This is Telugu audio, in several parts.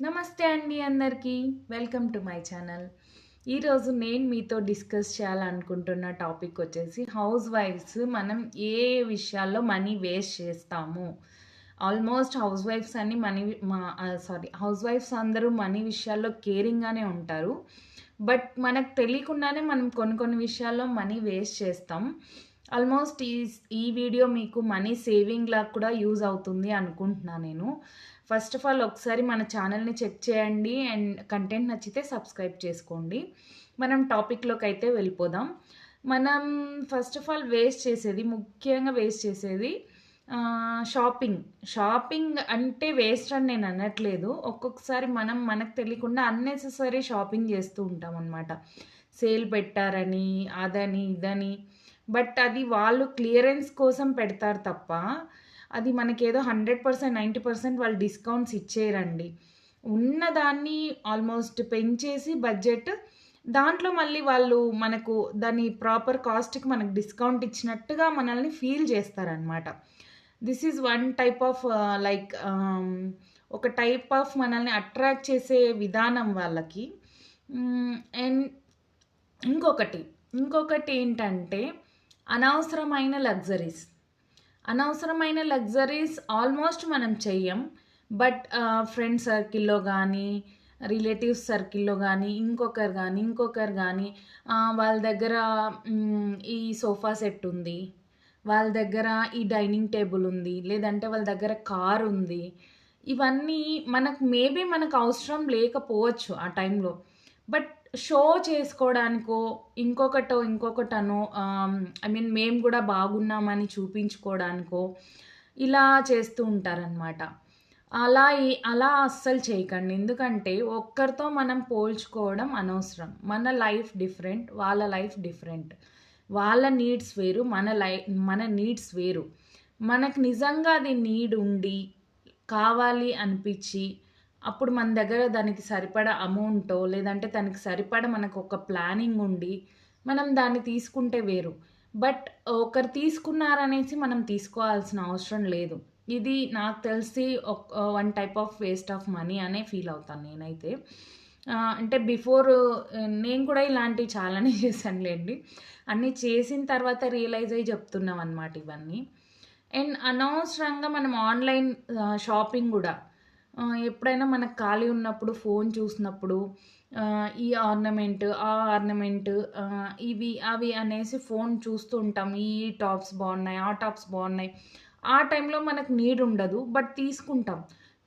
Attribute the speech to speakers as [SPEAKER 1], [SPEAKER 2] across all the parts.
[SPEAKER 1] నమస్తే అండి అందరికీ. వెల్కమ్ టు మై ఛానల్ ఈరోజు నేను మీతో డిస్కస్ చేయాలనుకుంటున్న టాపిక్ వచ్చేసి హౌస్ వైఫ్స్ మనం ఏ విషయాల్లో మనీ వేస్ట్ చేస్తాము? ఆల్మోస్ట్ హౌస్ వైఫ్స్ అన్ని మనీ మా సారీ హౌస్ వైఫ్స్ అందరూ మనీ విషయాల్లో కేరింగ్గానే ఉంటారు. బట్ మనకు తెలియకుండానే మనం కొన్ని కొన్ని విషయాల్లో మనీ వేస్ట్ చేస్తాం. ఆల్మోస్ట్ ఈ ఈ వీడియో మీకు మనీ సేవింగ్ లాగా కూడా యూజ్ అవుతుంది అనుకుంటున్నాను నేను. ఫస్ట్ ఆఫ్ ఆల్ ఒకసారి మన ఛానల్ని చెక్ చేయండి అండ్ కంటెంట్ నచ్చితే సబ్స్క్రైబ్ చేసుకోండి. మనం టాపిక్లోకి అయితే వెళ్ళిపోదాం. మనం ఫస్ట్ ఆఫ్ ఆల్ వేస్ట్ చేసేది ముఖ్యంగా వేస్ట్ చేసేది షాపింగ్ షాపింగ్ అంటే వేస్ట్ అని నేను అనట్లేదు. ఒక్కొక్కసారి మనం మనకు తెలియకుండా అన్నెసెసరీ షాపింగ్ చేస్తూ ఉంటాం అనమాట సేల్ పెట్టారని అదని ఇదని. బట్ అది వాళ్ళు క్లియరెన్స్ కోసం పెడతారు తప్ప అది మనకేదో హండ్రెడ్ పర్సెంట్ నైంటీ పర్సెంట్ వాళ్ళు డిస్కౌంట్స్ ఇచ్చేయరండి ఉన్నదాన్ని ఆల్మోస్ట్ పెంచేసి బడ్జెట్ దాంట్లో మళ్ళీ వాళ్ళు మనకు దాని ప్రాపర్ కాస్ట్కి మనకు డిస్కౌంట్ ఇచ్చినట్టుగా మనల్ని ఫీల్ చేస్తారనమాట this is one type of like ఒక టైప్ ఆఫ్ మనల్ని అట్రాక్ట్ చేసే విధానం వాళ్ళకి. Mm, అండ్ ఇంకొకటి ఇంకొకటి ఏంటంటే అనవసరమైన లగ్జరీస్. అనవసరమైన లగ్జరీస్ ఆల్మోస్ట్ మనం చెయ్యం. బట్ ఫ్రెండ్ సర్కిల్లో కానీ రిలేటివ్స్ సర్కిల్లో కానీ ఇంకొకరు కానీ ఇంకొకరు కానీ వాళ్ళ దగ్గర ఈ సోఫా సెట్ ఉంది. వాళ్ళ దగ్గర ఈ డైనింగ్ టేబుల్ ఉంది. లేదంటే వాళ్ళ దగ్గర కార్ ఉంది. ఇవన్నీ మనకు మేబీ మనకు అవసరం లేకపోవచ్చు ఆ టైంలో. బట్ షో చేసుకోవడానికో ఇంకొకటో ఇంకొకటనో ఐ మీన్ మేము కూడా బాగున్నామని చూపించుకోవడానికో ఇలా చేస్తూ ఉంటారనమాట అలా అలా అస్సలు చేయకండి. ఎందుకంటే ఒక్కరితో మనం పోల్చుకోవడం అనవసరం. మన లైఫ్ డిఫరెంట్ వాళ్ళ లైఫ్ డిఫరెంట్. వాళ్ళ నీడ్స్ వేరు మన లై మన నీడ్స్ వేరు. మనకు నిజంగా అది నీడ్ ఉండి కావాలి అనిపించి అప్పుడు మన దగ్గర దానికి సరిపడా అమౌంటో లేదంటే దానికి సరిపడా మనకు ఒక ప్లానింగ్ ఉండి మనం దాన్ని తీసుకుంటే వేరు. బట్ ఒకరు తీసుకున్నారనేసి మనం తీసుకోవాల్సిన అవసరం లేదు. ఇది నాకు తెలిసి one type of waste of money అనే ఫీల్ అవుతాను నేనైతే. అంటే బిఫోర్ నేను కూడా ఇలాంటివి చాలానే చేశానులేండి. అన్నీ చేసిన తర్వాత రియలైజ్ అయ్యి చెప్తున్నాం అనమాట ఇవన్నీ. అండ్ అనవసరంగా మనం ఆన్లైన్ షాపింగ్ కూడా ఎప్పుడైనా మనకు ఖాళీ ఉన్నప్పుడు ఫోన్ చూసినప్పుడు ఈ ఆర్నమెంట్ ఆ ఆర్నమెంట్ ఇవి అవి అనేసి ఫోన్ చూస్తూ ఉంటాం. ఈ టాప్స్ బాగున్నాయి ఆ టాప్స్ బాగున్నాయి. ఆ టైంలో మనకు నీడ్ ఉండదు బట్ తీసుకుంటాం.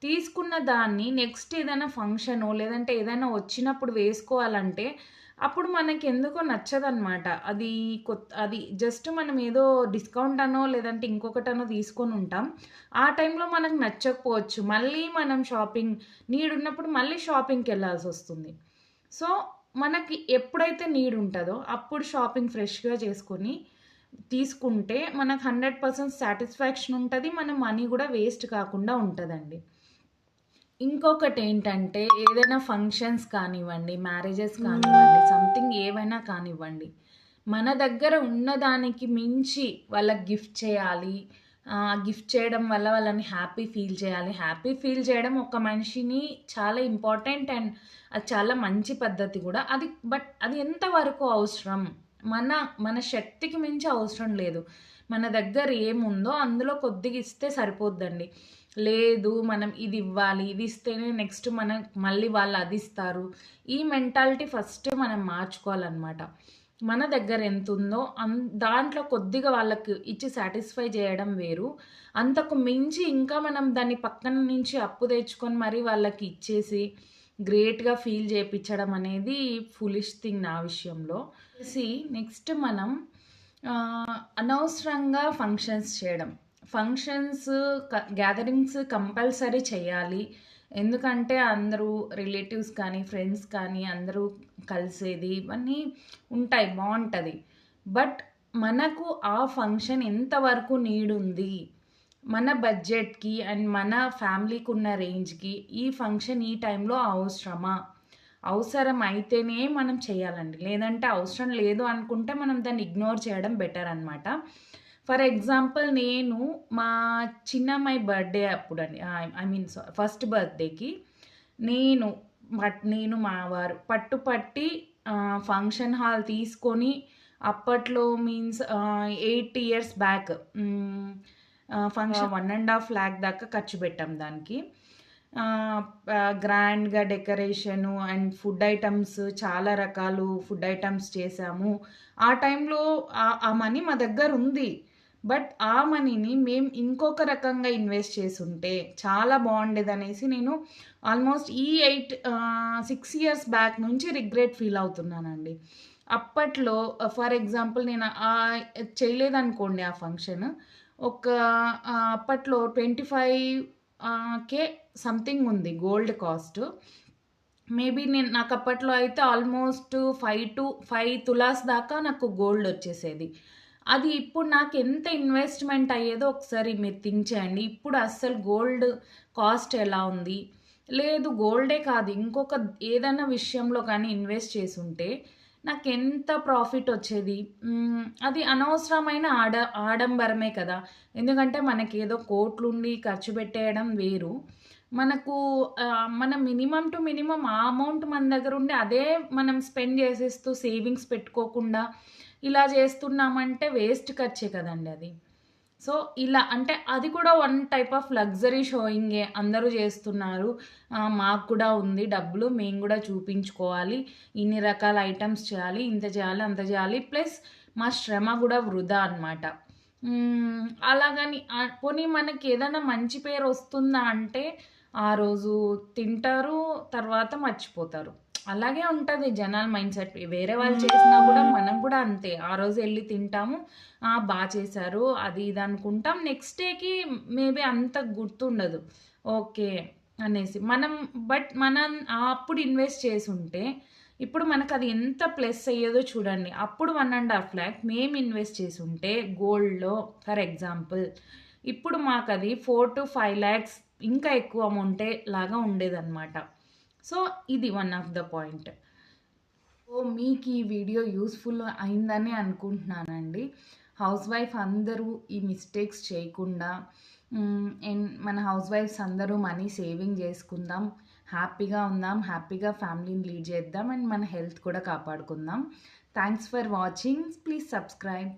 [SPEAKER 1] తీసుకున్న దాన్ని నెక్స్ట్ ఏదైనా ఫంక్షనో లేదంటే ఏదైనా వచ్చినప్పుడు వేసుకోవాలంటే అప్పుడు మనకి ఎందుకో నచ్చదన్నమాట. అది కొత్త అది జస్ట్ మనం ఏదో డిస్కౌంట్ అనో లేదంటే ఇంకొకటనో తీసుకొని ఉంటాం. ఆ టైంలో మనకు నచ్చకపోవచ్చు. మళ్ళీ మనం షాపింగ్ నీడ్ ఉన్నప్పుడు మళ్ళీ షాపింగ్కి వెళ్ళాల్సి వస్తుంది. సో మనకి ఎప్పుడైతే నీడ్ ఉంటుందో అప్పుడు షాపింగ్ ఫ్రెష్గా చేసుకొని తీసుకుంటే మనకు హండ్రెడ్ పర్సెంట్ సాటిస్ఫాక్షన్ ఉంటుంది. మన మనీ కూడా వేస్ట్ కాకుండా ఉంటుందండి. ఇంకొకటి ఏంటంటే ఏదైనా ఫంక్షన్స్ కానివ్వండి మ్యారేజెస్ కానివ్వండి సంథింగ్ ఏవైనా కానివ్వండి మన దగ్గర ఉన్నదానికి మించి వాళ్ళకి గిఫ్ట్ చేయాలి గిఫ్ట్ చేయడం వల్ల వాళ్ళని హ్యాపీ ఫీల్ చేయాలి. హ్యాపీ ఫీల్ చేయడం ఒక మనిషిని చాలా ఇంపార్టెంట్ అండ్ అది చాలా మంచి పద్ధతి కూడా. అది బట్ అది ఎంతవరకు అవసరం? మన మన శక్తికి మించి అవసరం లేదు. మన దగ్గర ఏముందో అందులో కొద్దిగా ఇస్తే సరిపోద్దండి. లేదు మనం ఇది ఇవ్వాలి ఇది ఇస్తేనే నెక్స్ట్ మనం మళ్ళీ వాళ్ళు అది ఇస్తారు. ఈ మెంటాలిటీ ఫస్ట్ మనం మార్చుకోవాలన్నమాట. మన దగ్గర ఎంత ఉందో అన్ దాంట్లో కొద్దిగా వాళ్ళకి ఇచ్చి సాటిస్ఫై చేయడం వేరు. అంతకు మించి ఇంకా మనం దాన్ని పక్కన నుంచి అప్పు తెచ్చుకొని మరీ వాళ్ళకి ఇచ్చేసి గ్రేట్గా ఫీల్ చేయించడం అనేది ఫులిష్ థింగ్ నా విషయంలో. నెక్స్ట్ మనం అనవసరంగా ఫంక్షన్స్ చేయడం. ఫంక్షన్స్ గ్యాదరింగ్స్ కంపల్సరీ చేయాలి. ఎందుకంటే అందరూ రిలేటివ్స్ కానీ ఫ్రెండ్స్ కానీ అందరూ కలిసేది ఇవన్నీ ఉంటాయి బాగుంటుంది. బట్ మనకు ఆ ఫంక్షన్ ఎంతవరకు నీడ్ ఉంది మన బడ్జెట్కి అండ్ మన ఫ్యామిలీకి ఉన్న రేంజ్కి ఈ ఫంక్షన్ ఈ టైంలో అవసరమా? అవసరం అయితేనే మనం చేయాలండి. లేదంటే అవసరం లేదు అనుకుంటే మనం దాన్ని ఇగ్నోర్ చేయడం బెటర్ అనమాట ఫర్ ఎగ్జాంపుల్ నేను మా చిన్నమ్మాయి బర్త్డే అప్పుడు అండి ఐ మీన్ ఫస్ట్ బర్త్డేకి నేను నేను మా వారు పట్టు పట్టి ఫంక్షన్ హాల్ తీసుకొని అప్పట్లో means eight years back function one and half lakh దాకా ఖర్చు పెట్టాం దానికి. గ్రాండ్గా డెకరేషను అండ్ ఫుడ్ ఐటమ్స్ చాలా రకాలు ఫుడ్ ఐటమ్స్ చేసాము. ఆ టైంలో ఆ మనీ మా దగ్గర ఉంది బట్ ఆ మనీని మేము ఇంకొక రకంగా ఇన్వెస్ట్ చేసుంటే చాలా బాగుండేది అనేసి నేను ఆల్మోస్ట్ ఈ ఎయిట్ సిక్స్ ఇయర్స్ బ్యాక్ నుంచి రిగ్రెట్ ఫీల్ అవుతున్నానండి. అప్పట్లో ఫర్ ఎగ్జాంపుల్ నేను చేయలేదనుకోండి ఆ ఫంక్షన్ ఒక అప్పట్లో ట్వంటీ ఫైవ్ కే సంథింగ్ ఉంది గోల్డ్ కాస్ట్. మేబీ నేను నాకు అప్పట్లో అయితే almost five to five tolas దాకా నాకు గోల్డ్ వచ్చేసేది. అది ఇప్పుడు నాకు ఎంత ఇన్వెస్ట్మెంట్ అయ్యేదో ఒకసారి మీరు థింక్ చేయండి. ఇప్పుడు అస్సలు గోల్డ్ కాస్ట్ ఎలా ఉంది? లేదు గోల్డే కాదు. ఇంకొక ఏదైనా విషయంలో కానీ ఇన్వెస్ట్ చేసి ఉంటే నాకు ఎంత ప్రాఫిట్ వచ్చేది? అది అనవసరమైన ఆడ ఆడంబరమే కదా. ఎందుకంటే మనకి ఏదో కోట్లుండి ఖర్చు పెట్టేయడం వేరు. మనకు మన మినిమం టు మినిమం ఆ అమౌంట్ మన దగ్గర ఉండి అదే మనం స్పెండ్ చేసేస్తూ సేవింగ్స్ పెట్టుకోకుండా ఇలా చేస్తున్నామంటే వేస్ట్ ఖర్చే కదండి అది. సో ఇలా అంటే అది కూడా వన్ టైప్ ఆఫ్ లగ్జరీ షోయింగే. అందరూ చేస్తున్నారు. మాకు కూడా ఉంది డబ్బులు మేము కూడా చూపించుకోవాలి. ఇన్ని రకాల ఐటమ్స్ చేయాలి ఇంత చేయాలి అంత చేయాలి. ప్లస్ మా శ్రమ కూడా వృధా అనమాట అలాగని పోనీ మనకి ఏదైనా మంచి పేరు వస్తుందా అంటే ఆ రోజు తింటారు తర్వాత మర్చిపోతారు. అలాగే ఉంటుంది జనాల మైండ్ సెట్. వేరే వాళ్ళు చేసినా కూడా మనం కూడా అంతే. ఆ రోజు వెళ్ళి తింటాము. బాగా చేశారు. అది ఇది అనుకుంటాం. నెక్స్ట్ డేకి మేబీ అంత గుర్తుండదు. ఓకే అనేసి. మనం బట్ మనం అప్పుడు ఇన్వెస్ట్ చేసి ఉంటే ఇప్పుడు మనకు అది ఎంత ప్లస్ అయ్యేదో చూడండి. అప్పుడు వన్ అండ్ హాఫ్ ల్యాక్ మేము ఇన్వెస్ట్ చేసి ఉంటే గోల్డ్లో ఫర్ ఎగ్జాంపుల్ ఇప్పుడు మాకు అది ఫోర్ టు ఫైవ్ ల్యాక్స్ ఇంకా ఎక్కువ అమౌంటే లాగా ఉండేదన్నమాట. సో ఇది one of the point so మీకు ఈ వీడియో యూస్ఫుల్ అయిందని అనుకుంటున్నానండి. హౌస్ వైఫ్ అందరూ ఈ మిస్టేక్స్ చేయకుండా అండ్ మన హౌస్ వైఫ్స్ అందరూ మనీ సేవింగ్ చేసుకుందాం హ్యాపీగా ఉందాం హ్యాపీగా ఫ్యామిలీని లీడ్ చేద్దాం అండ్ మన హెల్త్ కూడా కాపాడుకుందాం. Thanks for watching please subscribe